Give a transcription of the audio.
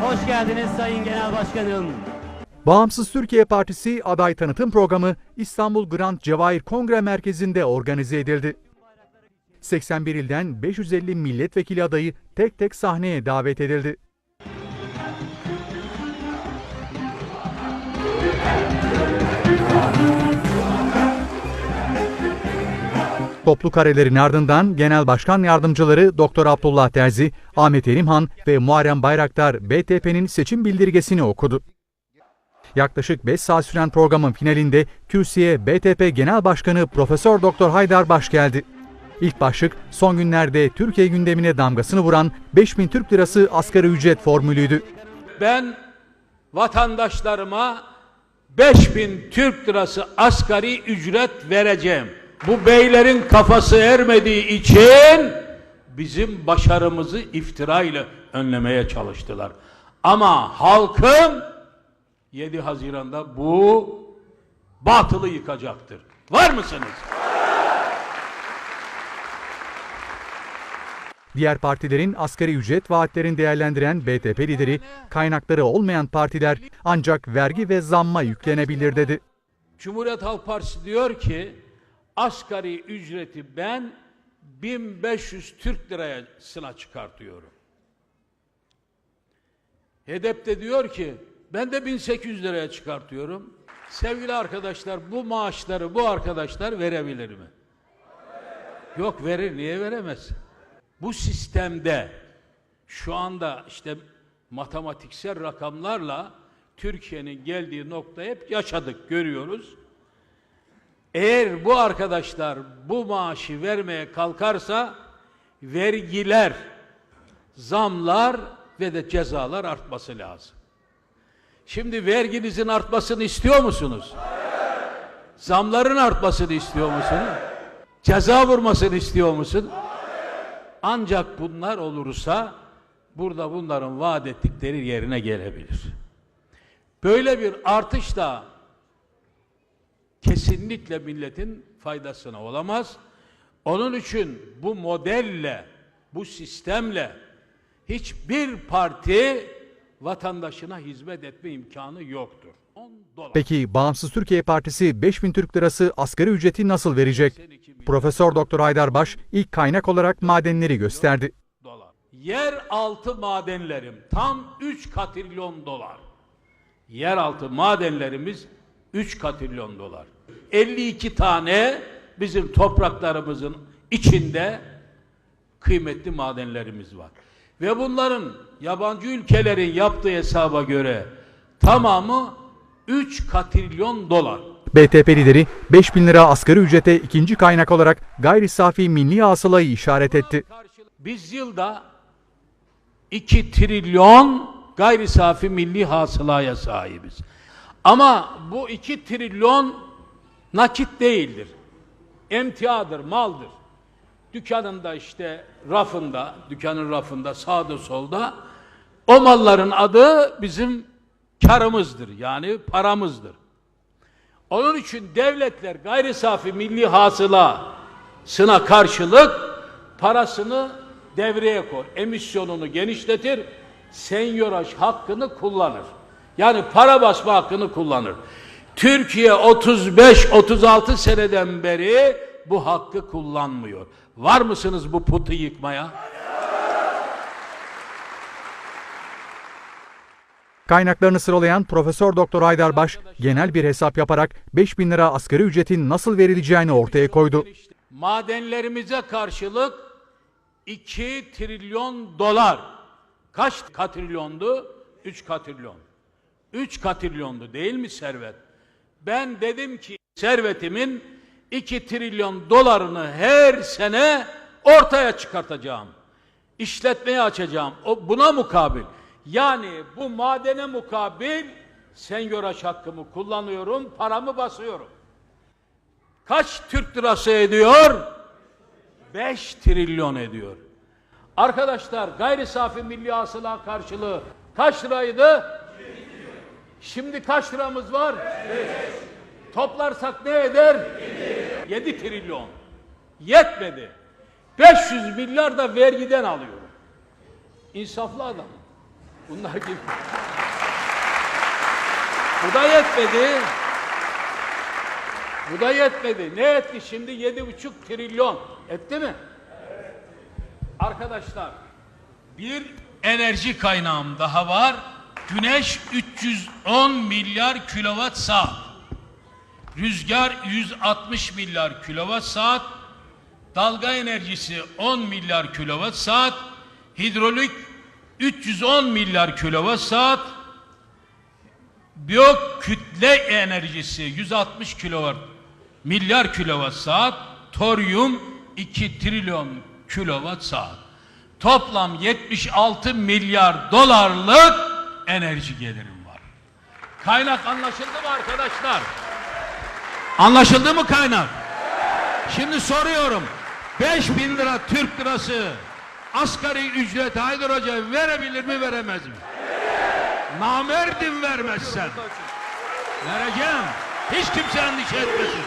Hoş geldiniz Sayın Genel Başkanım. Bağımsız Türkiye Partisi aday tanıtım programı İstanbul Grand Cevahir Kongre Merkezi'nde organize edildi. 81 ilden 550 milletvekili adayı tek tek sahneye davet edildi. Toplu karelerin ardından Genel Başkan Yardımcıları Doktor Abdullah Terzi, Ahmet Erimhan ve Muharrem Bayraktar BTP'nin seçim bildirgesini okudu. Yaklaşık 5 saat süren programın finalinde kürsüye BTP Genel Başkanı Profesör Doktor Haydar Baş geldi. İlk başlık son günlerde Türkiye gündemine damgasını vuran 5000 Türk Lirası asgari ücret formülüydü. Ben vatandaşlarıma 5000 Türk lirası asgari ücret vereceğim. Bu beylerin kafası ermediği için bizim başarımızı iftirayla önlemeye çalıştılar. Ama halkım 7 Haziran'da bu batılı yıkacaktır. Var mısınız? Diğer partilerin asgari ücret vaatlerini değerlendiren BTP lideri, kaynakları olmayan partiler ancak vergi ve zamma yüklenebilir dedi. Cumhuriyet Halk Partisi diyor ki asgari ücreti ben 1500 Türk lirasına çıkartıyorum. HEDEP de diyor ki ben de 1800 liraya çıkartıyorum. Sevgili arkadaşlar bu maaşları bu arkadaşlar verebilir mi? Yok verir niye veremez? Bu sistemde şu anda işte matematiksel rakamlarla Türkiye'nin geldiği noktayı hep yaşadık, görüyoruz. Eğer bu arkadaşlar bu maaşı vermeye kalkarsa vergiler, zamlar ve de cezalar artması lazım. Şimdi verginizin artmasını istiyor musunuz? Zamların artmasını istiyor musunuz? Ceza vurmasını istiyor musun? Ancak bunlar olursa burada bunların vaat ettikleri yerine gelebilir. Böyle bir artış da kesinlikle milletin faydasına olamaz. Onun için bu modelle, bu sistemle hiçbir parti vatandaşına hizmet etme imkanı yoktur. 10 dolar. Peki Bağımsız Türkiye Partisi 5000 Türk Lirası asgari ücreti nasıl verecek? Profesör Doktor Haydar Baş ilk kaynak olarak madenleri gösterdi. Yeraltı madenlerim tam 3 katrilyon dolar. Yeraltı madenlerimiz 3 katrilyon dolar. 52 tane bizim topraklarımızın içinde kıymetli madenlerimiz var. Ve bunların yabancı ülkelerin yaptığı hesaba göre tamamı 3 katrilyon dolar. BTP lideri 5000 lira asgari ücrete ikinci kaynak olarak gayri safi milli hasılayı işaret etti. Biz yılda 2 trilyon gayri safi milli hasılaya sahibiz. Ama bu 2 trilyon nakit değildir. Emtiadır, maldır. Dükkanında işte rafında, dükkanın rafında sağda solda o malların adı bizim karımızdır. Yani paramızdır. Onun için devletler gayri safi milli hasılasına karşılık parasını devreye koy. Emisyonunu genişletir, senyoraj hakkını kullanır. Yani para basma hakkını kullanır. Türkiye 35-36 seneden beri bu hakkı kullanmıyor. Var mısınız bu putu yıkmaya? Kaynaklarını sıralayan Profesör Doktor Haydar Baş genel bir hesap yaparak 5000 lira asgari ücretin nasıl verileceğini ortaya koydu. Madenlerimize karşılık 2 trilyon dolar. Kaç katrilyondu? 3 katrilyon. 3 katrilyondu değil mi servet? Ben dedim ki servetimin 2 trilyon dolarını her sene ortaya çıkartacağım. İşletmeye açacağım. O buna mukabil. Yani bu madene mukabil senyoraj hakkımı kullanıyorum, paramı basıyorum. Kaç Türk lirası ediyor? 5 trilyon ediyor. Arkadaşlar gayri safi milli hasıla karşılığı kaç liraydı? Şimdi kaç liramız var? Toplarsak ne eder? 7 trilyon. Yetmedi. 500 milyar da vergiden alıyorum. İnsaflı adam. Bunlar gibi. Bu da yetmedi. Bu da yetmedi. Ne etti şimdi? Yedi buçuk trilyon. Etti mi? Arkadaşlar bir enerji kaynağım daha var. Güneş 310 milyar kilowatt saat. Rüzgar 160 milyar kilowatt saat. Dalga enerjisi 10 milyar kilowatt saat. Hidrolik 310 milyar kilowatt saat. Biyokütle enerjisi 160 kilowatt milyar kilowatt saat. Toryum 2 trilyon kilowatt saat. Toplam 76 milyar dolarlık enerji gelirim var. Kaynak anlaşıldı mı arkadaşlar? Anlaşıldı mı kaynak? Şimdi soruyorum. 5000 lira Türk lirası asgari ücret Haydar Hoca verebilir mi veremez mi? Namerdim vermezsen. Vereceğim. Hiç kimse endişe etmesin.